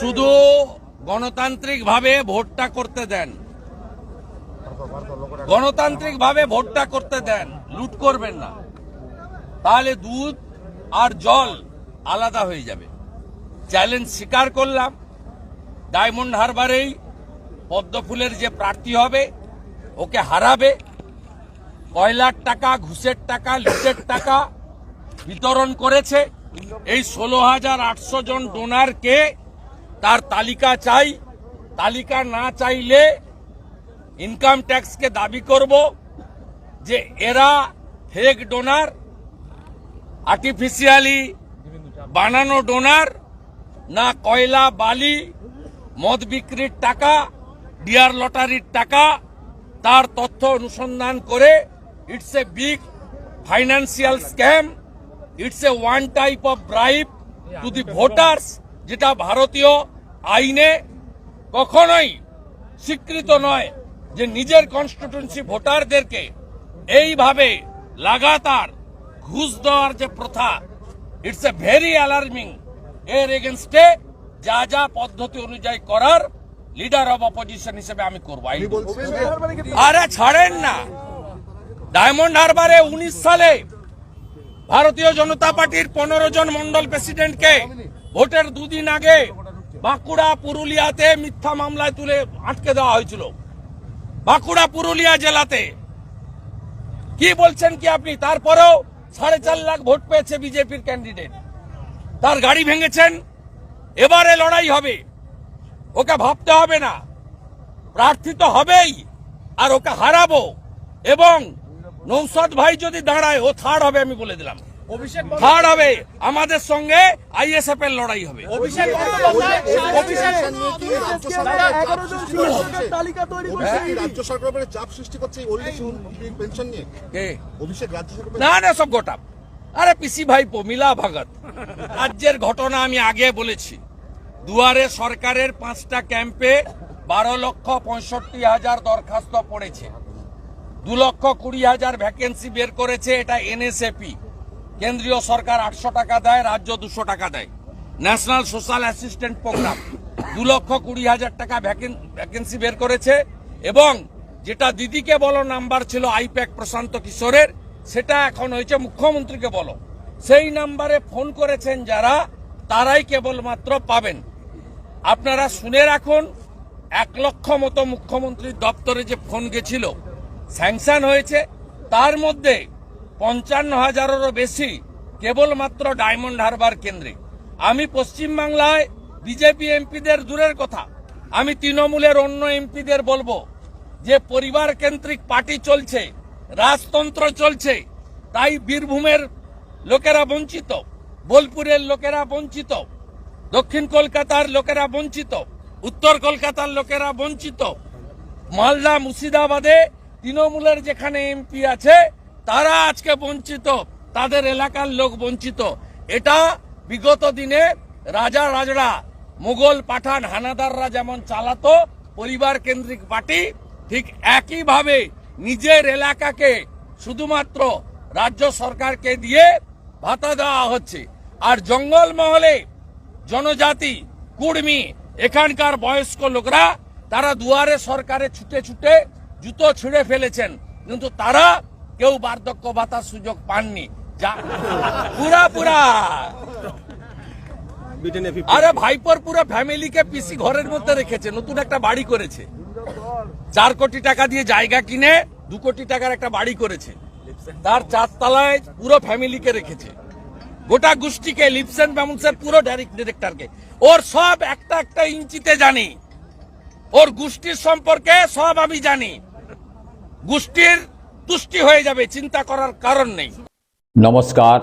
শুধু গণতান্ত্রিকভাবে ভোটটা করতে দেন। গণতান্ত্রিকভাবে ভোটটা করতে দেন। লুট করবেন না। তাহলে দুধ আর জল আলাদা হয়ে যাবে। চ্যালেঞ্জ স্বীকার করলাম। ডায়মন্ড হারবারেই পদ্মফুলের যে প্রার্থী হবে, ওকে হারাবে। কয়লার টাকা, ঘুষের টাকা, লুটের টাকা বিতরণ করেছে। এই ষোলো হাজার আটশো জন ডোনারকে তার তালিকা চাই। তালিকা না চাইলে ইনকাম ট্যাক্সকে দাবি করব যে এরা ফেক ডোনার আর্টিফিশিয়ালি বানানো ডোনার না কয়লা, বালি, মদ বিক্রির টাকা ডিয়ার লটারির টাকা, তার তথ্য অনুসন্ধান করে it's a big financial scam it's a one type of bribe to the voters যেটা ভারতীয় আইনে কখনোই স্বীকৃত নয় যে নিজের কনস্টিটিউন্সি ভোটারদেরকে এইভাবে লাগাতার ঘুষ দেওয়ার যে প্রথা ইটস এ ভেরি অ্যালার্মিং এর এগেনস্টে যা যা পদ্ধতি অনুযায়ী করার লিডার অব অপোজিশন হিসেবে আমি করব করব। আরে ছাড়েন না ডায়মন্ড হারবারে উনিশ সালে ভারতীয় জনতা পার্টির পনেরো জন মন্ডল প্রেসিডেন্টকে ভোটের দুদিন আগে বাঁকুড়া, পুরুলিয়াতে মিথ্যা মামলায় তুলে আটকে দেওয়া হয়েছিল। বাঁকুড়া, পুরুলিয়া জেলাতে। কি বলছেন কি আপনি? তারপরেও সাড়ে চার লাখ ভোট পেয়েছে বিজেপির ক্যান্ডিডেট। তার গাড়ি ভেঙেছেন, এবারে লড়াই হবে। ওকে ভাবতে হবে না। প্রার্থী তো হবেই, আর ওকে হারাবো। এবং নৌসদ ভাই যদি দাঁড়ায় ও থার্ড হবে আমি বলে দিলাম। অভিষেক থার্ড হবে আমাদের সঙ্গে আইএসএফ এর লড়াই হবে। না না সব গোটা। আরে পিসি ভাইপো মিলা ভাগত রাজ্যের ঘটনা আমি আগে বলেছি। দুয়ারে সরকারের পাঁচটা ক্যাম্পে বারো লক্ষ পঁয়ষট্টি হাজার দরখাস্ত পড়েছে। দু লক্ষ কুড়ি হাজার ভ্যাকেন্সি বের করেছে এটা এনএসএপি কেন্দ্রীয় সরকার আটশো টাকা দেয়, রাজ্য দুশো টাকা দেয়। ন্যাশনাল সোশ্যাল অ্যাসিস্ট্যান্ট প্রোগ্রাম দু লক্ষ কুড়ি হাজার টাকা ভ্যাকেন্সি বের করেছে এবং যেটা দিদিকে বলো নাম্বার ছিল আইপ্যাক প্রশান্ত কিশোরের, সেটা এখন হয়েছে মুখ্যমন্ত্রীকে বলো। সেই নাম্বারে ফোন করেছেন যারা, তারাই কেবলমাত্র পাবেন। আপনারা শুনে রাখুন, এক লক্ষ মতো মুখ্যমন্ত্রীর দপ্তরে যে ফোন গেছিল স্যাংশন হয়েছে, তার মধ্যে পঞ্চান্ন হাজারেরও বেশি কেবলমাত্র ডায়মন্ড হারবার কেন্দ্রে। আমি পশ্চিমবাংলায় বিজেপি এমপিদের দূরের কথা, আমি তৃণমূলের অন্য এমপিদের বলব যে পরিবার কেন্দ্রিক পার্টি চলছে, রাজতন্ত্র চলছে, তাই বীরভূমের লোকেরা বঞ্চিত, বোলপুরের লোকেরা বঞ্চিত, দক্ষিণ কলকাতার লোকেরা বঞ্চিত, উত্তর কলকাতার লোকেরা বঞ্চিত, মালদা মুর্শিদাবাদে তৃণমূলের যেখানে এমপি আছে, তারা আজকে বঞ্চিত, তাদের এলাকার লোক বঞ্চিত। এটা বিগত দিনে রাজা রাজরা মুঘল পাঠান হানাদাররা যেমন চালাতো, পরিবার কেন্দ্রিক পার্টি, ঠিক একইভাবে নিজের এলাকাকে শুধুমাত্র রাজ্য সরকারকে দিয়ে ভাতা দেওয়া হচ্ছে। আর জঙ্গলমহলে জনজাতি, কুর্মী, এখানকার বয়স্ক লোকরা, তারা দুয়ারে সরকারে ছুটে ছুটে জুতো ছিঁড়ে ফেলেছেন কিন্তু তারা কেউ বার্ধক্য ভাতার সুযোগ পাননি। যা পুরা পুরা। আরে ভাইপোর পুরো ফ্যামিলিকে পিসি ঘরের মধ্যে রেখেছে নতুন একটা বাড়ি করেছে। চার কোটি টাকা দিয়ে জায়গা কিনে দু কোটি টাকার একটা বাড়ি করেছে। তার চারতলায় পুরো ফ্যামিলিকে রেখেছে। গোটা গোষ্ঠীকে লিপসেন ব্যামুন্সের পুরো ডিরেক্টরকে ওর সব একটা একটা ইঞ্চিতে জানি। ওর গোষ্ঠীর সম্পর্কে সব আমি জানি। গোষ্ঠীর তুষ্টি হয়ে যাবে, চিন্তা করার কারণ নেই। নমস্কার,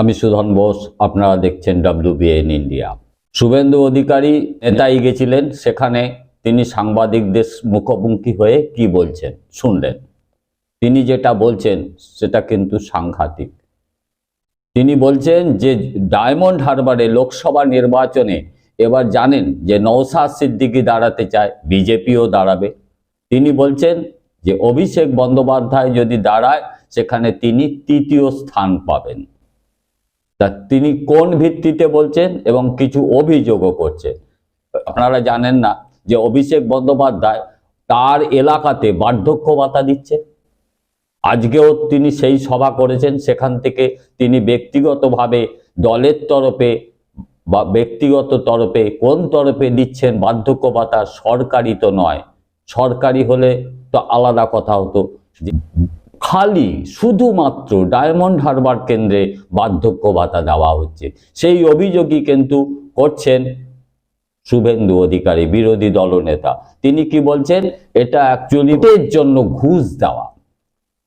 আমি সুধন বোস, আপনারা দেখছেন ডাব্লিউবিএন ইন্ডিয়া শুভেন্দু অধিকারী নেতাই গেছিলেন, সেখানে তিনি সাংবাদিকদের মুখোমুখি হয়ে কি বলছেন শুনলেন। তিনি যেটা বলছেন, সেটা কিন্তু সাংঘাতিক। তিনি বলছেন যে ডায়মন্ড হারবারে লোকসভা নির্বাচনে এবার জানেন যে নৌসাদ সিদ্দিকি দাঁড়াতে চায়, বিজেপিও দাঁড়াবে। তিনি বলছেন যে অভিষেক বন্দ্যোপাধ্যায় যদি দাঁড়ায়, সেখানে তিনি তৃতীয় স্থান পাবেন। তা তিনি কোন ভিত্তিতে বলছেন এবং কিছু অভিযোগও করছেন? আপনারা জানেন না যে অভিষেক বন্দ্যোপাধ্যায় তার এলাকাতে বার্ধক্য ভাতা দিচ্ছে। আজকেও তিনি সেই সভা করেছেন, সেখান থেকে তিনি ব্যক্তিগতভাবে দলের তরফে বা ব্যক্তিগত তরফে কোন তরফে দিচ্ছেন বার্ধক্য ভাতা? সরকারি তো নয়। সরকারি হলে তো আলাদা কথা হতো। খালি শুধুমাত্র ডায়মন্ড হারবার কেন্দ্রে বার্ধক্য ভাতা দেওয়া হচ্ছে। সেই অভিযোগই কিন্তু করছেন শুভেন্দু অধিকারী, বিরোধী দলনেতা। তিনি কি বলছেন? এটা অ্যাকচুয়ালি জন্য ঘুষ দেওয়া।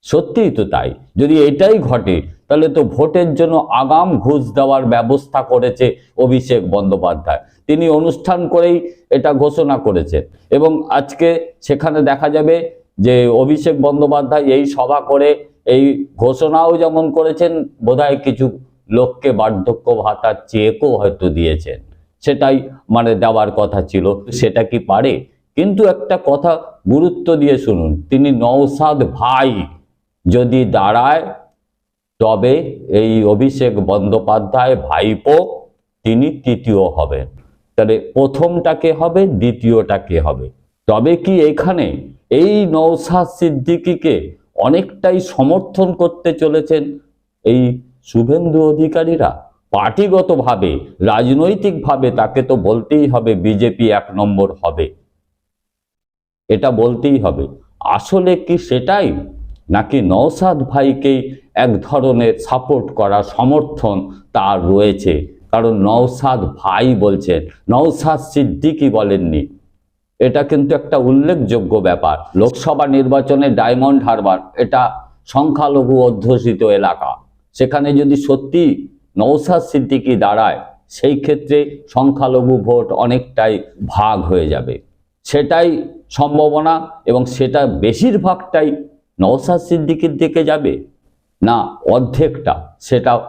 সত্যিই তো তাই। যদি এটাই ঘটে তাহলে তো ভোটের জন্য আগাম ঘুষ দেওয়ার ব্যবস্থা করেছে অভিষেক বন্দ্যোপাধ্যায়। তিনি অনুষ্ঠান করেই এটা ঘোষণা করেছেন। এবং আজকে সেখানে দেখা যাবে যে অভিষেক বন্দ্যোপাধ্যায় এই সভা করে এই ঘোষণাও যেমন করেছেন, বোধহয় কিছু লোককে বার্ধক্য ভাতার চেকও হয়তো দিয়েছেন। সেটাই মানে দেওয়ার কথা ছিল, সেটা কি পারে? কিন্তু একটা কথা গুরুত্ব দিয়ে শুনুন, তিনি নওসাদ ভাই যদি দাঁড়ায় তবে এই অভিষেক বন্দ্যোপাধ্যায় ভাইপো, তিনি তৃতীয় হবেন। তাহলে প্রথমটাকে হবে দ্বিতীয়টাকে হবে? তবে কি এখানে এই নৌসাদ সিদ্দিকিকে অনেকটাই সমর্থন করতে চলেছেন এই শুভেন্দু অধিকারীরা? পার্টিগতভাবে, রাজনৈতিকভাবে তাকে তো বলতেই হবে বিজেপি এক নম্বর হবে। এটা বলতেই হবে। আসলে কি সেটাই? নাকি নওসাদ ভাইকেই এক ধরনের সাপোর্ট করা সমর্থন তার রয়েছে? কারণ নওসাদ ভাই বলছেন নওসাদ সিদ্দিকি বলেননি। এটা কিন্তু একটা উল্লেখযোগ্য ব্যাপার। লোকসভা নির্বাচনে ডায়মন্ড হারবার, এটা সংখ্যালঘু অধ্যুষিত এলাকা। সেখানে যদি সত্যি নৌসাদ সিদ্দিকি দাঁড়ায়, সেই ক্ষেত্রে সংখ্যালঘু ভোট অনেকটাই ভাগ হয়ে যাবে। সেটাই সম্ভাবনা এবং সেটা বেশিরভাগটাই নওসাদ সিদ্দিকির দিকে যাবে? না, অর্ধেকটা। সেটা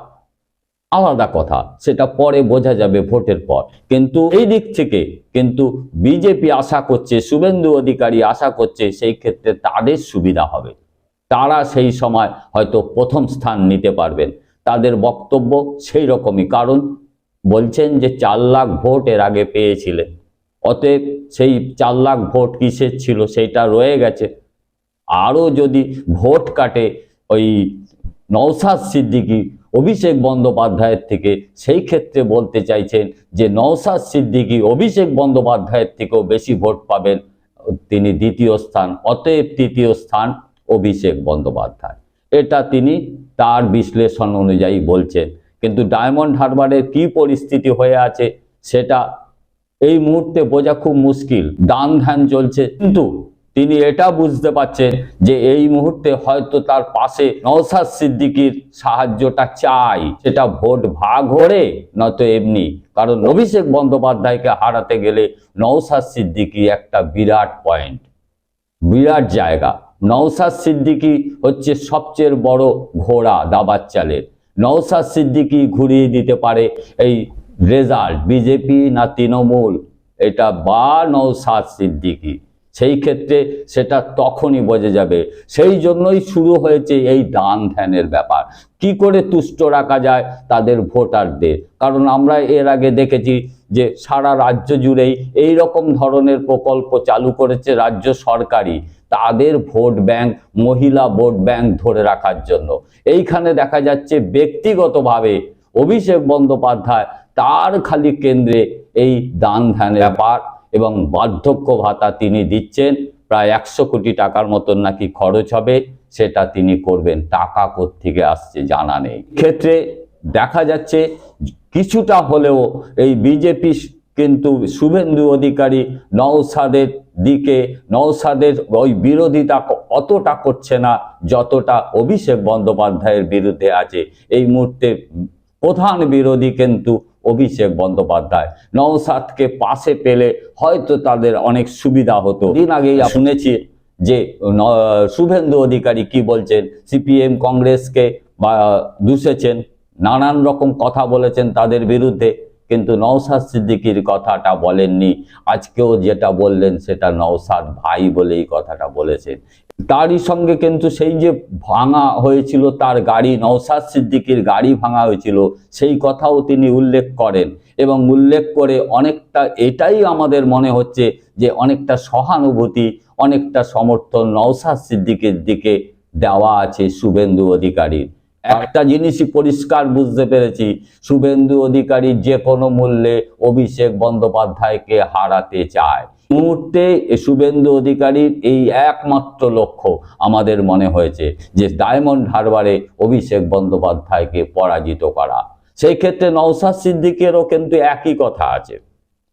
আলাদা কথা। সেটা পরে বোঝা যাবে ভোটের পর। কিন্তু এই দিক থেকে কিন্তু বিজেপি আশা করছে, শুভেন্দু অধিকারী আশা করছে সেই ক্ষেত্রে তাদের সুবিধা হবে। তারা সেই সময় হয়তো প্রথম স্থান নিতে পারবেন। তাদের বক্তব্য সেই রকমই। কারণ বলছেন যে চার লাখ ভোট এর আগে পেয়েছিলেন। অতএব সেই চার লাখ ভোট কিসের ছিল, সেইটা রয়ে গেছে। আরও যদি ভোট কাটে ওই নওসাদ সিদ্দিকি, অভিষেক বন্দ্যোপাধ্যায়ের থেকে, সেই ক্ষেত্রে বলতে চাইছেন যে নওসাদ সিদ্দিকী, অভিষেক বন্দ্যোপাধ্যায়ের থেকেও বেশি ভোট পাবেন তিনি দ্বিতীয় স্থান, অতএব তৃতীয় স্থান অভিষেক বন্দ্যোপাধ্যায়। এটা তিনি তার বিশ্লেষণ অনুযায়ী বলছেন। কিন্তু ডায়মন্ড হারবারের কি পরিস্থিতি হয়ে আছে, সেটা এই মুহূর্তে বোঝা খুব মুশকিল। দান ধ্যান চলছে। কিন্তু তিনি এটা বুঝতে পারছেন যে এই মুহূর্তে হয়তো তার পাশে নওসাদ সিদ্দিকির সাহায্যটা চাই। সেটা ভোট ভাগ হরে নয়তো এমনি। কারণ অভিষেক বন্দ্যোপাধ্যায়কে হারাতে গেলে নওসাদ সিদ্দিকি একটা বিরাট পয়েন্ট বিরাট জায়গা। নওসাদ সিদ্দিকি হচ্ছে সবচেয়ে বড় ঘোড়া দাবার চালের। নওসাদ সিদ্দিকি ঘুরিয়ে দিতে পারে এই রেজাল্ট বিজেপি না তৃণমূল? এটা বা নওসাদ সিদ্দিকি। সেই ক্ষেত্রে সেটা তখনই বোঝা যাবে। সেই জন্যই শুরু হয়েছে এই দান ধ্যানের ব্যাপার। কি করে তুষ্ট রাখা যায় তাদের ভোটারদের? কারণ আমরা এর আগে দেখেছি যে সারা রাজ্য জুড়েই এই রকম ধরনের প্রকল্প চালু করেছে রাজ্য সরকারি তাদের ভোট ব্যাংক, মহিলা ভোট ব্যাংক ধরে রাখার জন্য। এইখানে দেখা যাচ্ছে ব্যক্তিগতভাবে অভিষেক বন্দ্যোপাধ্যায় তার খালি কেন্দ্রে এই দান ধ্যানের ব্যাপার এবং বার্ধক্য ভাতা তিনি দিচ্ছেন, প্রায় একশো কোটি টাকার মতন নাকি খরচ হবে, সেটা তিনি করবেন। টাকা কোত্থেকে আসছে জানা নেই। ক্ষেত্রে দেখা যাচ্ছে কিছুটা হলেও এই বিজেপি কিন্তু শুভেন্দু অধিকারী নওসাদের দিকে, নওসাদের ওই বিরোধিতা অতটা করছে না, যতটা অভিষেক বন্দ্যোপাধ্যায়ের বিরুদ্ধে আছে। এই মুহূর্তে প্রধান বিরোধী কিন্তু অভিষেক বন্দ্যোপাধ্যায়। নওসাদকে পাশে পেলে হয়তো তাদের অনেক সুবিধা হতো। দিন আগেই শুনেছি যে শুভেন্দু অধিকারী কি বলছেন সিপিএম কংগ্রেসকে বা দুষেছেন নানান রকম কথা বলেছেন তাদের বিরুদ্ধে। কিন্তু নওসাদ সিদ্দিকির কথাটা বলেননি। আজকেও যেটা বললেন সেটা নওসাদ ভাই বলেই কথাটা বলেছেন। তারই সঙ্গে কিন্তু সেই যে ভাঙা হয়েছিল, তার গাড়ি নওসাদ সিদ্দিকির গাড়ি ভাঙা হয়েছিল, সেই কথাও তিনি উল্লেখ করেন এবং উল্লেখ করে অনেকটা এটাই আমাদের মনে হচ্ছে যে অনেকটা সহানুভূতি, অনেকটা সমর্থন নওসাদ সিদ্দিকের দিকে দেওয়া আছে শুভেন্দু অধিকারীর। একটা জিনিসই পরিষ্কার বুঝতে পেরেছি, শুভেন্দু অধিকারী যে কোনো মূল্যে অভিষেক বন্দ্যোপাধ্যায়কে হারাতে চায়। মুহূর্তে শুভেন্দু অধিকারীর এই একমাত্র লক্ষ্য আমাদের মনে হয়েছে, যে ডায়মন্ড হারবারে অভিষেক বন্দ্যোপাধ্যায়কে পরাজিত করা। সেই ক্ষেত্রে নওসাদ সিদ্দিকেরও কিন্তু একই কথা আছে।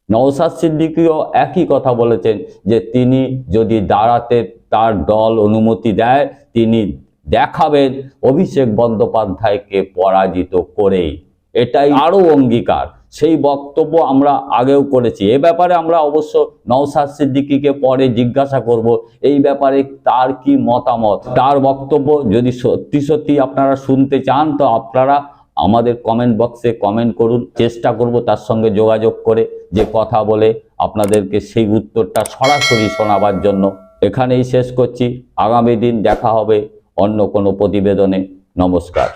নওসাদ সিদ্দিকিও একই কথা বলেছেন, যে তিনি যদি দাঁড়াতে তার দল অনুমতি দেয়, তিনি দেখাবেন অভিষেক বন্দ্যোপাধ্যায়কে পরাজিত করেই। এটাই আরও অঙ্গীকার। সেই বক্তব্য আমরা আগেও করেছি। এ ব্যাপারে আমরা অবশ্য নওসাদ সিদ্দিকিকে পরে জিজ্ঞাসা করব, এই ব্যাপারে তার কি মতামত? তার বক্তব্য যদি সত্যি সত্যি আপনারা শুনতে চান, তো আপনারা আমাদের কমেন্ট বক্সে কমেন্ট করুন। চেষ্টা করব তার সঙ্গে যোগাযোগ করে যে কথা বলে আপনাদেরকে সেই উত্তরটা সরাসরি শোনাবার জন্য। এখানেই শেষ করছি। আগামী দিন দেখা হবে অন্য কোনো প্রতিবেদনে নমস্কার।